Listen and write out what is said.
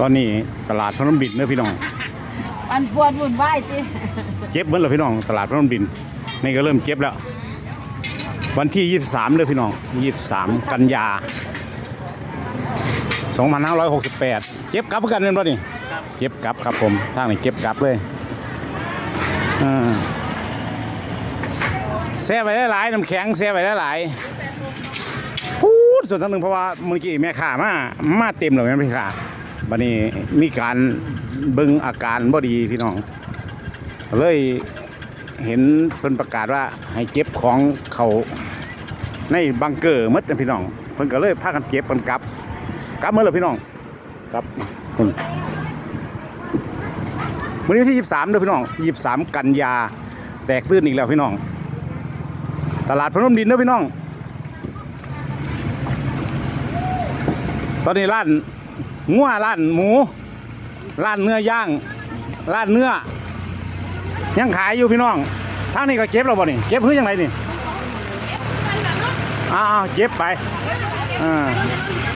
ตอนนี้ตลาดพนมดินเด้อพี่น้องมันปวดวุ่นวายติเก็บเบิ้ลแล้วพี่น้องตลาดพนมดินนี่ก็เริ่มเก็บแล้ว วันที่ 23เลยพี่น้อง 23 กันยา 2568 เก็บกลับกันเงินป่ะนี่เก็บกลับครับผมทางนี้เก็บกลับเลยอ่าแซ่ไปหลายๆน้ำแข็งแซ่ไปหลายๆพูดส่วนทั้งหนึ่งเพราะว่าเมื่อกี้แม่ข่ามามาเต็มเลยแม่ข่า บัดนี้มีการเบิ่งอาการบ่ดีพี่น้อง เลยเห็นเพิ่นประกาศว่าให้เก็บของเขาในบังเกอร์มดนะพี่น้อง เพิ่นก็เลยพากันเก็บกันกลับกลับหมดเลยพี่น้องกลับคุณวันนี้ที่ยี่สามเด้อพี่น้องยี่สามกันยาแตกตื่นอีกแล้วพี่น้อง ตลาดพนมดินเด้อพี่น้อง ตอนนี้ร้าน งัวร้านหมูร้านเนื้อย่างร้านเนื้อ ยังขายอยู่พี่น้องทางนี้ก็เก็บเราบ่นี่เก็บเพื่อยังไงนี่อ้าวเก็บไปอ่า